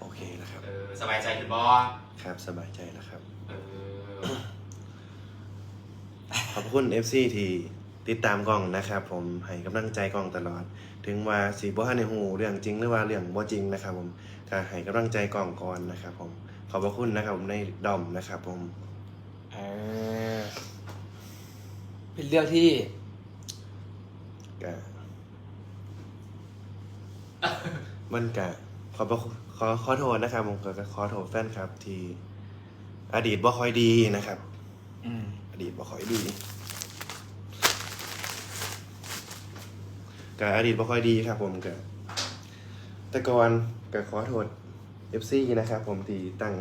โอเคแล้วครับ เออสบายใจขึ้นบอครับสบายใจแล้วครับ เออขอบคุณ FC ที่ติดตามกล้องนะครับ ผมให้กำลังใจกล้องตลอด ถึงว่าสีบ่ฮันในหูเรื่องจริงหรือว่าเรื่องบ่จริงนะครับผมก็ให้กำลังใจกล้องก่อนนะครับ ผมขอบพระคุณนะครับผมในดอมนะครับ ผมเออเป็นเรื่องที่ก็มันก็ขอบพระคุณข อขอโทษนะครับผมก็ขอโทษแฟนครับ ที่อดีตบ่ค่อยดีนะครับ อืมอดีตบ่ค่อยดีก็อดีตบ่ค่อยดีครับ ผมก็แต่ก่อนก็ขอโทษ FC นะครับ ผมที่ตั้ง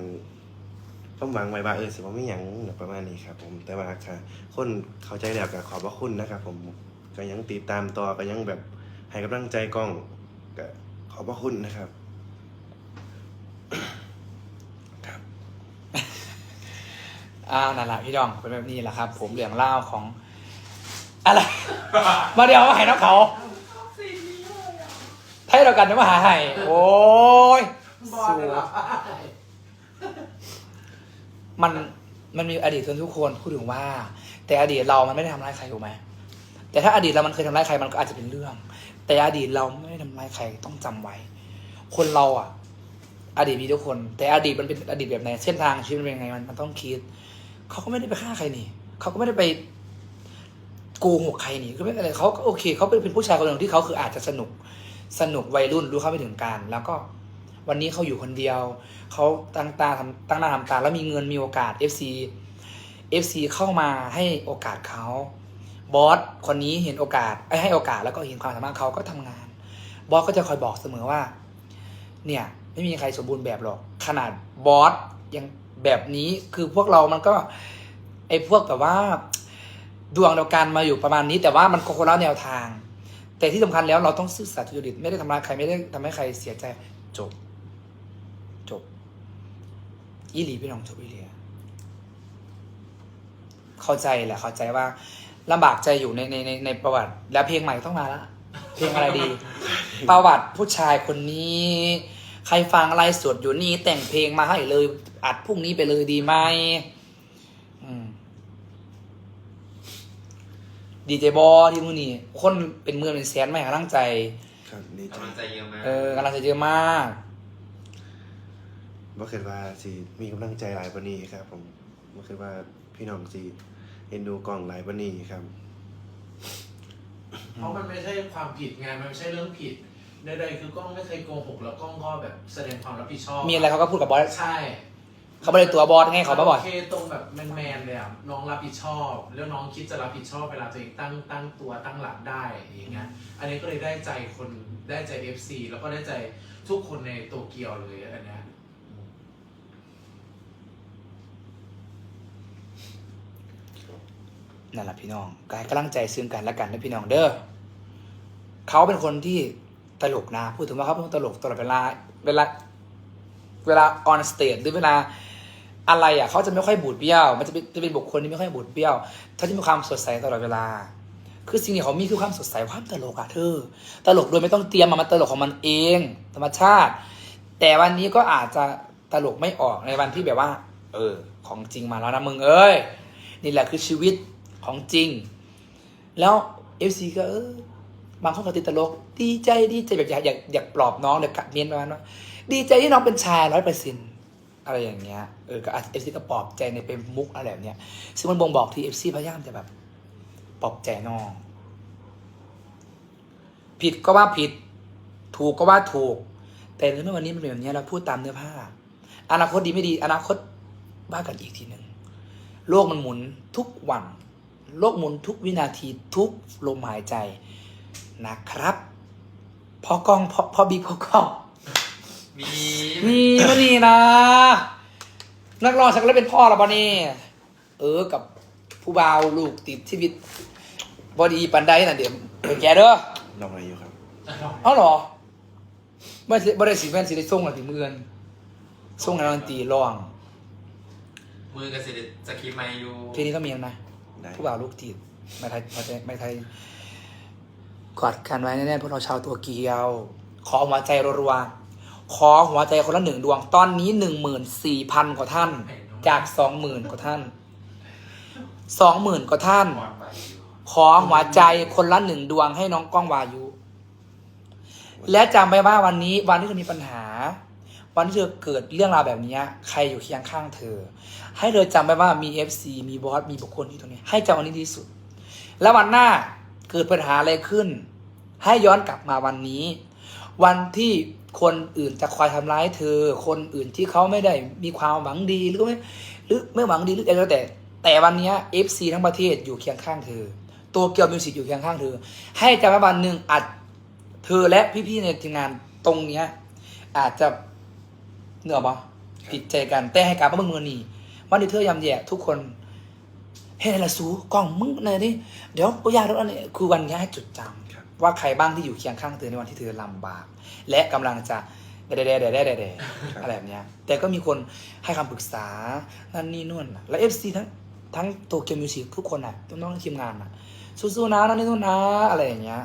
ความหวังไว้ว่าเออสิบ่มีหยังประมาณนี้ครับ ผมแต่ว่าค่ะ คนเข้าใจแล้วก็ขอบพระคุณนะครับ ผมก็ยังติดตามต่อก็ยังแบบให้กำลังใจกล้องก็ขอบพระคุณนะครับครับ อ่านั่นแหละพี่ดองเป็นแบบนี้แหละครับ ผมเรื่องเล่าของ อะไร มาเดี๋ยวมาให้น้องเขาให้เรากันจะมาหาให้โอ้ยสู้มันมันมีอดีตคนทุกคนพูดถึงว่า แต่อดีตเรามันไม่ได้ทำร้ายใครถูกไหมแต่ถ้าอดีตเรามันเคยทำร้ายใครมันก็อาจจะเป็นเรื่อง แต่อดีตเราไม่ได้ทำร้ายใครต้องจำไว้ คนเราอะ อดีตมีทุกคน แต่อดีตมันเป็นอดีตแบบไหนเส้นทางชีวิตมันเป็นยังไงมันมันต้องคิด เขาก็ไม่ได้ไปฆ่าใครนี่เขาก็ไม่ได้ไปโกงหกใครนี่ก็ไม่อะไรเขาก็โอเคเขาเป็นผู้ชายคนหนึ่งที่เขาคืออาจจะสนุกสนุกวัยรุ่นรู้เข้าไปถึงการ แล้วก็วันนี้เขาอยู่คนเดียวเขาตั้งตาทำตั้งหน้าทำตาแล้วมีเงินมีโอกาส FC FC เข้ามาให้โอกาสเขาบอสคนนี้เห็นโอกาสให้โอกาสแล้วก็เห็นความสามารถเขาก็ทำงาน บอสก็จะคอยบอกเสมอว่า เนี่ย ไม่มีใครสมบูรณ์แบบหรอก ขนาดบอสยัง แบบนี้คือพวกเรามันก็ไอ้พวกแบบว่าดวงเดียวกันมาอยู่ประมาณนี้ แต่ว่ามันคนละแนวทาง แต่ที่สำคัญแล้วเราต้องซื่อสัตย์สุจริตไม่ได้ทำร้ายใครไม่ได้ทำให้ใครเสียใจจบ จบอีหลีพี่น้องจบอีหลีเข้าใจแหละเข้าใจว่าลำบากใจอยู่ในในในในประวัติ แล้วเพลงใหม่ต้องมาละเพลงอะไรดี ประวัติผู้ชายคนนี้ ใครฟังอะไรสดอยู่นี่แต่งเพลงมาให้เลย อัดพรุ่งนี้ไปเลยดีไหมอืมดีเจบอที่มือนี่คนเป็นเมืองเป็นแสนไม่หาตั้งใจครับดีใจกำลังใจเยอะมากเออกำลังจะเยอะมากบ่คิดว่าสิมีกำลังใจหลายปานนี้ครับ ผมบ่คิดว่าพี่น้องสิเอ็นดูกล้องหลายปานนี้ครับเพราะมันไม่ใช่ความผิดไงมันไม่ใช่เรื่องผิดใดๆคือกล้องไม่เคยโกหกแล้วกล้องก็แบบแสดงความรับผิดชอบมีอะไรเขาก็พูดกับบอสใช่ เขาไม่ได้ตัวบอสไงเขามาบอก โอเคตรงแบบแมนๆเลยอะน้องรับผิดชอบ แล้วน้องคิดจะรับผิดชอบเวลาตัวเองตั้งตั้งตัวตั้งหลักได้อย่างเงี้ยอันนี้ก็เลยได้ใจคนได้ใจ FC แล้วก็ได้ใจทุกคนในโตเกียวเลยอันเนี้ยนั่นแหละพี่น้องกายกำลังใจซึ่งกันและกันนะพี่น้องเด้อเขาเป็นคนที่ตลกนะ พูดถึงว่าเขาเป็นคนตลกตลอดเวลา เวลา เวลาออนสเตจหรือเวลา อะไรอะเขาจะไม่ค่อยบูดเบี้ยว มันจะเป็นจะเป็นบุคคลที่ไม่ค่อยบูดเบี้ยวเขาจะมีความสดใสตลอดเวลา คือสิ่งที่เขามีคือความสดใสความตลกอะเธอ ตลกโดยไม่ต้องเตรียมมามันตลกของมันเอง ธรรมชาติ แต่วันนี้ก็อาจจะตลกไม่ออกในวันที่แบบว่า เออ ของจริงมาแล้วนะมึงเอ้ย นี่แหละคือชีวิตของจริง แล้วเอฟซีก็เออบางคนก็ติดตลก ดีใจดีใจแบบอยากอยากอยากปลอบน้องเดี๋ยวกัดเนียนประมาณว่าดีใจที่น้องเป็นชายร้อยเปอร์เซ็น อะไรอย่างเงี้ย เออก็เอฟซีก็ปลอบใจในเป็นมุกอะไรแบบเนี้ย ซึ่งมันบ่งบอกที่เอฟซีพยายามจะแบบปลอบใจน้อง ผิดก็ว่าผิด ถูกก็ว่าถูก แต่ในเมื่อวันนี้มันเป็นแบบนี้เราพูดตามเนื้อผ้า อนาคตดีไม่ดี อนาคตว่ากันอีกทีหนึ่งโลกมันหมุนทุกวัน โลกหมุนทุกวินาทีทุกลมหายใจนะครับพอกล้องพอพอบิ๊กพอกล้อง มีนี่ก็ดีนะ นักร้องฉันก็เลยเป็นพ่อและบอนี่เออกับผู้บ่าวลูกติดชีวิตบอดีปันไดน่ะเดี๋ยวเดี๋ยวแกเด้อลองอะไรอยู่ครับ เอ้าเหรอไม่ใช่บ่ได้สีแว่นสีได้ส่งหรอถึงเมือนส่งให้ดนตรีร้องมือกับสิสคริปต์มาอยู่เพลงนี้ก็มีแล้วนะ ได้ผู้บ่าวลูกติดไม่ไทยไม่ไทยไม่ไทยกอดกันไว้แน่ๆพวกเราชาวตัวเกียว ขอเอามาใจรัวๆ ขอหัวใจคนละหนึ่งดวง ตอนนี้หนึ่งหมื่นสี่พันกว่าท่าน จากสองหมื่นกว่าท่านสองหมื่นกว่าท่าน ขอหัวใจคนละหนึ่งดวงให้น้องก้องวายุ และจำไว้ว่าวันนี้วันที่เธอมีปัญหา วันที่เธอเกิดเรื่องราวแบบนี้ ใครอยู่เคียงข้างเธอ ให้เธอจำไว้ว่ามี FC มีบอสมีบุคคลที่ตรงนี้ ให้จำวันนี้ที่สุด แล้ววันหน้าเกิดปัญหาอะไรขึ้น ให้ย้อนกลับมาวันนี้ วันที่ คนอื่นจะคอยทำร้ายเธอ คนอื่นที่เขาไม่ได้มีความหวังดีหรือไม่หรือไม่หวังดีหรืออะไรก็แต่ แต่วันนี้ย FC ทั้งประเทศอยู่เคียงข้างเธอ ตัวเกียวมิวสิกอยู่เคียงข้างเธอ ให้จำไว้วันหนึ่งอาจเธอและพี่ๆในทีมงานตรงเนี้ย อาจจะเหนือปะผิดใจกันแต่ให้การประเมินมือนี่วันที่เธอยำแย่ทุกคนเฮ้ยละสูกล้องมึงเลยนี่เดี๋ยวกูอยากรู้อันนี้คือวันนี้ให้จดจำ ว่าใครบ้างที่อยู่เคียงข้างเธอในวันที่เธอลำบาก และกำลังจะเดเดเดเดเดเดเดอะไรแบบเนี้ยแต่ก็มีคนให้คำปรึกษานั่นนี่นู่นน่ะและเอฟซีทั้งทั้งโตเกียวมิวสิกทุกคนอะน้องๆทีมงานอะสู้ๆนะนั่นนี่นู่นนะอะไรอย่างเงี้ย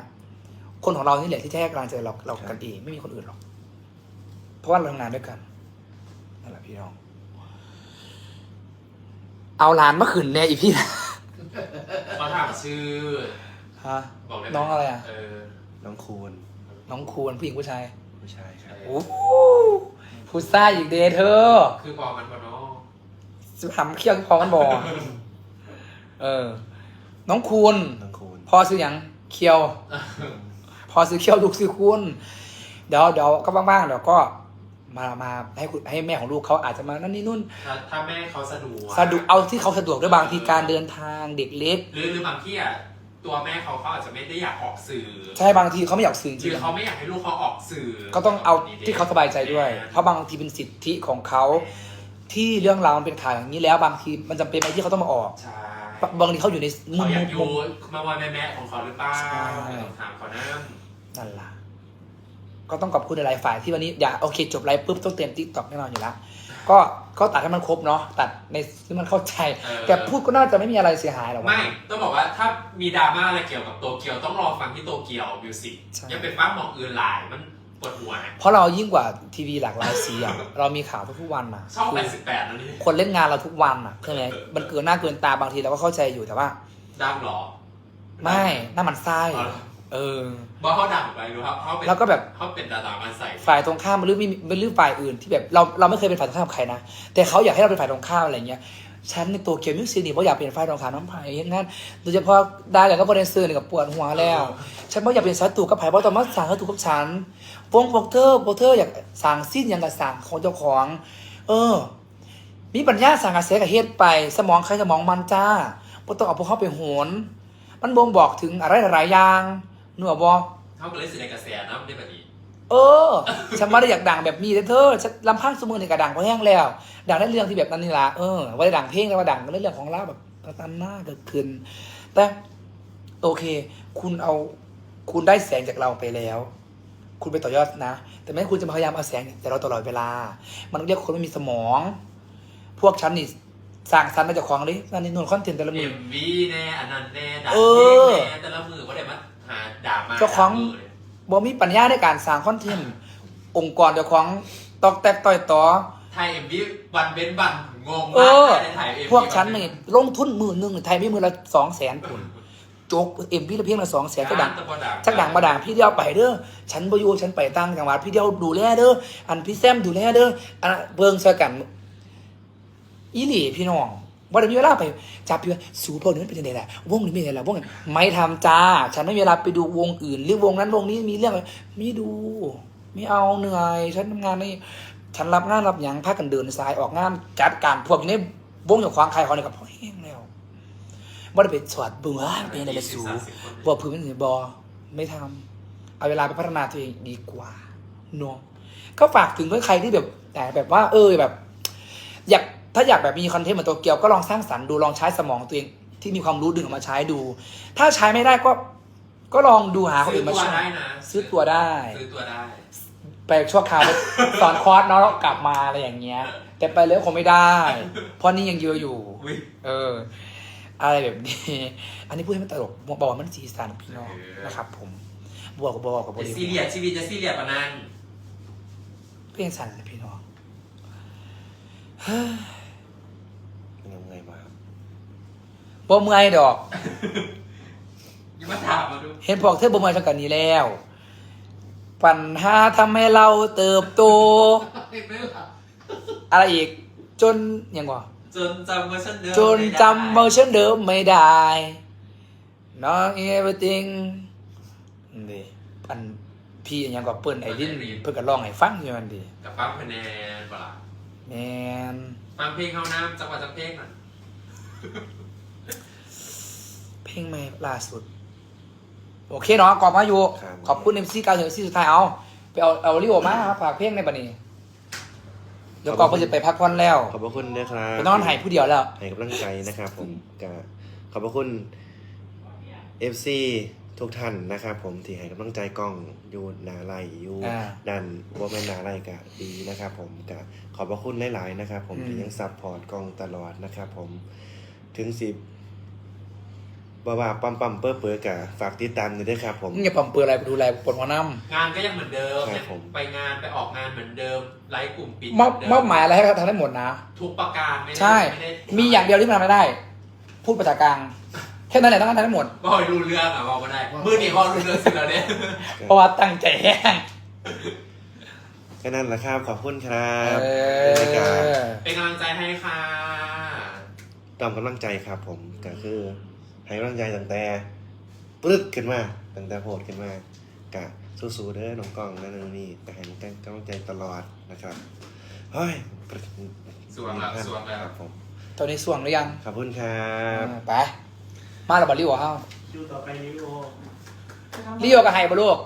คนของเรานี่แหละที่จะให้กำลังใจเราเรากันเองไม่มีคนอื่นหรอก เพราะว่าเราทำงานด้วยกันนั่นแหละพี่น้อง เอาหลานมาขืนแน่อีพี่นะเขาถามชื่อ ฮะบอกได้ไหมน้องอะไรอะ เออน้องคูณน้องคูณผู้หญิงผู้ชายผู้ชายครับ โอ้โหผู้ซ่าอีกเดย์เธอคือพอมันพอเนาะจะทำเคี่ยวพอกันบอเออ น้องคูณน้องคูณพอซื้อหยังเคี่ยว พอซื้อเคี่ยวลูกซื้อคูณเดี๋ยวเดี๋ยวก็บ้างๆเดี๋ยวก็มามาให้คุณให้แม่ของลูกเขาอาจจะมานั่นนี่นู่นถ้าถ้าแม่เขาสะดวกสะดวกเอาที่เขาสะดวกด้วยบางทีการเดินทางเด็กเล็ก หรือหรือบางที่อะ ตัวแม่เขาเขาอาจจะไม่ได้อยากออกสื่อใช่บางทีเขาไม่อยากสื่อจหริรืองเขาไม่อยากให้ลูกเขาออกสื่อก็ต้องเอาที่เขาสบายใจด้วย เพราะบางทีเป็นสิทธิของเขาที่เรื่องราวมันเป็นข่าวอย่างนี้แล้วบางทีมันจำเป็นไหมที่เขาต้องมาออก ใช่บางทีเขาอยู่ในมุเขามอยากอมุยู่มมาวันแม่ๆของเขาหรือเปล่าใช่ ต้องถามเขานะนั่นล่ะก็ต้องขอบคุณหลายๆฝ่ายที่วันนี้ อย่าโอเคจบไลฟ์ปุ๊บต้องเตรียมติ๊กต็อกแน่นอนอยู่แล้วก็ ก็ตัดให้มันครบเนาะตัดในที่มันเข้าใจ เออ แต่พูดก็น่าจะไม่มีอะไรเสียหายหรอกวะไม่ต้องบอกว่าถ้ามีดราม่าอะไรเกี่ยวกับโตเกียวต้องรอฟังที่โตเกียวมิวสิกใช่อย่าไปฟังหมองอื่นหลายมันปวดหัวนะเพราะเรายิ่งกว่าทีวีหลากหลายสีอะ เรามีข่าวทุกๆวันอะช่องคือ88นั่นนี่คนเล่นงานเราทุกวันอะใช่ไหมมันเกินหน้าเกินตาบางทีเราก็เข้าใจอยู่แต่ว่า ดังเหรอไม่หน้ามันไส้อ๋อ เออ บอกเขาดังไปรู้ครับเขาเป็นแล้วก็แบบ เขาเป็นดารามาใส่ฝ่ายตรงข้ามมันเรื่องไม่มีเป็นเรื่องฝ่ายอื่นที่แบบเราเราไม่เคยเป็นฝ่ายตรงข้ามกับใครนะแต่เขาอยากให้เราเป็นฝ่ายตรงข้ามอะไรเงี้ยฉันในตัวเกียวมิวสิกนี่เพราะอยากเป็นฝ่ายตรงข้ามน้องไผ่เห็นงั้นโดยเฉพาะได้แล้วก็โปรดิวเซอร์นี่กับปวดหัวแล้ว ฉันบ่อยากเป็นศัตรูกับไผ่เพราะตอนมาสั่งศัตรูกับฉันวงพวกเธอพวกเธออยากสั่งสิ้นอย่างกับสั่งของเจ้าของ เออ มีปัญญาสั่งกระแสกับเฮ็ดไป สมองใครสมองมันจ้าบ่ต้องเอาพวกเขาไปโหนมันบ่งบอกถึงอะไรหลายๆอย่าง หนูบอกเขาก็เลยสิในกระแสนะไม่ได้แบบนี้เออ ฉันไม่ได้อยากดังแบบนี้เลยเธอฉันลำพังสมือในกระดังเพราะแห้งแล้ว ดังในเรื่องที่แบบนั้นนี่ละเออว่าได้ดังเพลงแต่ว่าดังในเรื่องของเล่าแบบตามหน้าเกิดขึ้น แต่โอเค คุณเอาคุณได้แสงจากเราไปแล้ว คุณไปต่อยอดนะ แต่ไม่คุณจะพยายามเอาแสงจากเราตลอดเวลา มันเรียกคนไม่มีสมอง พวกฉันนี่สร้างสรรค์มาจากของเลยนั่นนี่นู่นคอนเทนต์แต่ละมืเอ็อมวีแน่อันนั้นแน่ด่าเอเพลองแน่แต่ละมือว่าได้มาหาด่ามาเจ้าของด่มืเลยบ่มีปัญญาในการสร้างคอนเทนต์องค์กรเจ้าของตอกแตกต่อยต่อไทยเอ็มวีวันเว้นวันงงเอมากอในไทยเอ็มพวกฉันนี่ลงทุนหมื่นหนึ่งไทยไม่มือละสองแสนผุนโจกเอ็มพี่ละเพียงละสองแสนจะดังจักดังมาด่างพี่เดียวไปเด้อ ฉันบอยู่ฉันไปตั้งจังหวัดพี่เดียวดูแลเด้อ อันพี่แซมดูแลเด้ออันเบิงช่วยกัน อีหลีพี่น้อง ว่าได้มีเวลาไปจับพี่ว่าสูพวกนี้มันเป็นยังไงล่ะวงนี้เป็นยังไงล่ะวงนี้ไม่ทำจ้า ฉันไม่มีเวลาไปดูวงอื่น หรือวงนั้นวงนี้มีเรื่องอะไรไม่ดู ไม่เอาเหนื่อยฉันทำงานนี่ฉันรับงานรับหยังพากันเดินสายออกงานจัดการพวกนี้วงอย่างควางใครเขาเนี่ยกับพ่อแห้งแล้วว่าได้ไปสวดเบื่อเป็นอะไรไปสูบอพื้นเป็นบอไม่ทำเอาเวลาไปพัฒนาตัวเองดีกว่าเนาะก็ฝากถึงเพื่อนใครที่แบบ แต่แบบว่า เออแบบ อยาก ถ้าอยากแบบมีคอนเทนต์เหมือนตัวเกียวก็ลองสร้างสรรค์ดูลองใช้สมองตัวเองที่มีความรู้ดึงออกมาใช้ดู ถ้าใช้ไม่ได้ก็ก็ลองดูหาคนซื้ออื่นมาตัวช่วยได้นะซื้อตัวได้ ซื้อตัวได้ ไปชั่วคราวไปสอนคอร์สเนาะแล้วกลับมาอะไรอย่างเงี้ย แต่ไปเลยคงไม่ได้ เพราะนี่ยังเยอะอยู่อุ๊ยเออ อะไรแบบนี้ อันนี้พูดให้มันตลกบอกว่ามันสีสันพี่น้องนะครับผมบอกกับบอกกับบจะริซีเรียสชีวิตจะซีเรียสปะนั้นไปเพลงสั่นเลยพี่น้อง เป็นยังไงบ้างครับ บ่เมื่อยดอกอยังมาถามมาดูเห็นพวกเธอบ่เมื่อยเท่ากันนี้แล้ว ปัญหาทำให้เราเติบโตเห็นไหมล่ะอะไรอีก จนยังวะจนจำเวอร์ชันเดิมจนจำเวอร์ชันเดิมไม่ได้น้อง everything นี่อันพี่ยังก็เปิ้นไอ้ดินเพิ่นก็ร้องให้ฟังอยู่มันดีกับฟังคะแนนเปล่าแมนฟังเพลงเข้าน้ำจังหวะจังเพลงหน่อย เพลงใหม่ล่าสุด โอเคเนาะกอบมาอยู่ ครับ ขอบคุณ MC กาวถึงซีสุดท้ายเอาไปเอาเอาลิโอมาฝากเพลงในบัดนี้ เดี๋ยวกอบก็จะไปพักผ่อนแล้วขอบพระคุณนะครับไปนอนใหายผู้เดียวแล้ว ให้กำลังใจนะครับผมก็ขอบพระคุณ FC ทุกท่านนะครับผมที่ให้กำลังใจกล้องอยู่หนาไลอยู่อ่าด้านว่าแม่นหนาไลกะดีนะครับผมก็ขอบพระคุณหลาย ๆ นะครับ ผมอืม ที่ยังซัพพอร์ตกล้องตลอดนะครับผมถึงสิ บบ้าบ้าปั๊มปั๊มเปื้อเปื้อกะฝากติดตามด้วยครับผม มึงอย่าปั่มเปื่ออะไรดูแลปวดหัวน้งานก็ยังเหมือนเดิมครับผม ไปงานไปออกงานเหมือนเดิมไลฟ์กลุ่มปิดำมอบเหนเดิมอบหมายอะไรให้เขาทำได้หมดนะ ทุกประการไม่ได้ใช่ไม่ได้มีอย่างเดียวที่มันทำไม่ได้ พูดภาษากลางแค่นั้นแหละต้องทำได้หมด บอกให้รู้เรื่องอะบอกก็ได้มือนี่บอกรู้เรื่องสิแล้วเนี่ย เพราะว่าตั้งใจแห้งแค่นั้นแหละครับขอบคุณครับเอรายการอ เป็นกำลังใจให้ค่ะ ตามกำลังใจครับผมก็คือ ให้กำลังใจตั้งแต่ปลึกขึ้นมาตั้งแต่โพดขึ้นมากะสู้ๆเด้อน้องกล้องนั่นนนนี่แต่ให้กำลังใจตลอดนะครับเฮ้ยสวงแล้วสวงแล้วครับผมตอนนี้ส่วงหรือยังขอบคุณครับไปมาแล้วบอลิโอเฮ้าคิวต่อไปลิโอลิโอกับไฮบอลูก